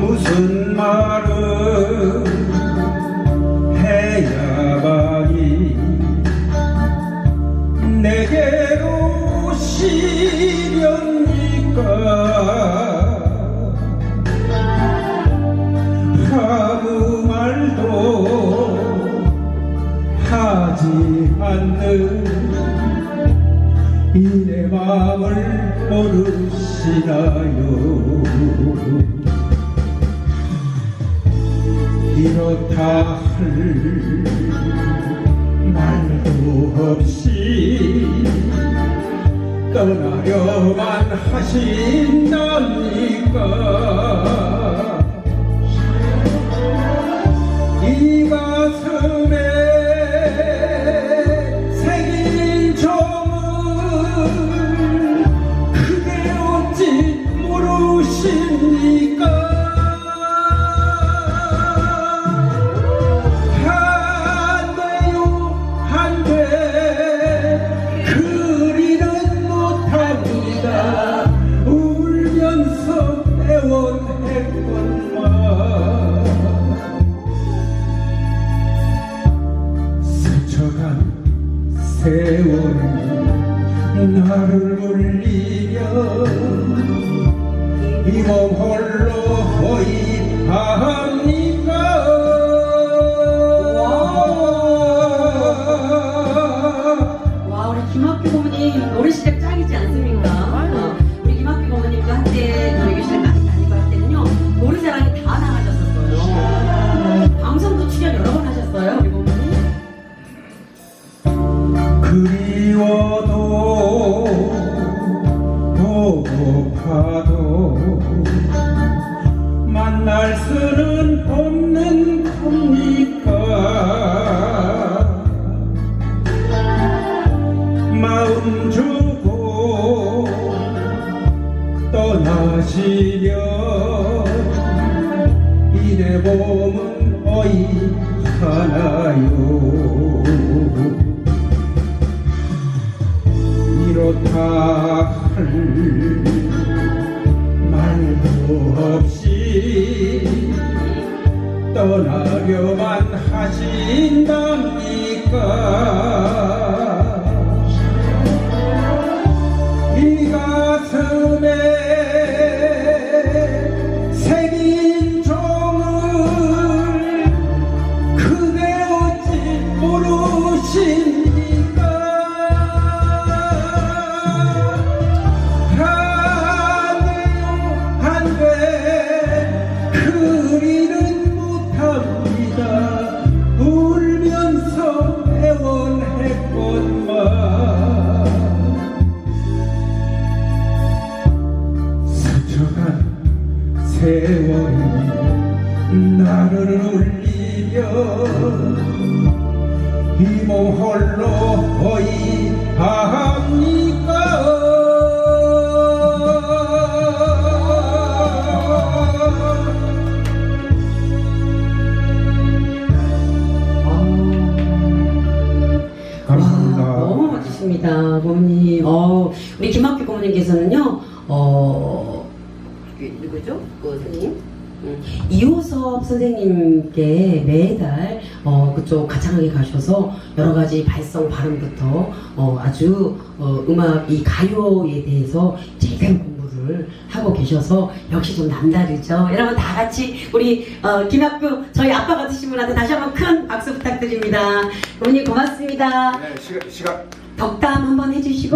무슨 말을 해야만이 내게로 시련니까? 아무 말도 하지 않는 이내 마음을 모르시나요? 이렇다 할 말도 없이 떠나려만 하신답니까 나를 울리며 이몸 홀로 허이합니까 와 우리 김학규 고모님 노래 실력 짱이지 않습니까? 어, 우리 김학규 고모님도 한때 노래 교실 많이 다니고 할 때는요 노래 자랑이 다 나가셨었어요. 방송도 출연 여러 번 하셨어요 우리 고모님. 그리 만날 수는 없는 겁니까? 마음 주고 떠나시려 이내 몸은 어이 하나요? 이렇다 하신답니까 세월이 나를 울리며 이 몸 홀로 허이합니까 감사합니다. 와, 너무 멋지십니다, 고모님. 어, 우리 김학규 고모님께서는요, 어, 그 누구죠? 그 선생님? 음, 이호섭 선생님께 매달 어, 그쪽 가창하게 가셔서 여러 가지 발성 발음부터 어, 아주 어, 음악 이 가요에 대해서 제대로 공부를 하고 계셔서 역시 좀 남다르죠. 여러분 다 같이 우리 어, 김학규 저희 아빠 같으신 분한테 다시 한번 큰 박수 부탁드립니다. 어머니 고맙습니다. 네, 시간, 시간. 덕담 한번 해주시고.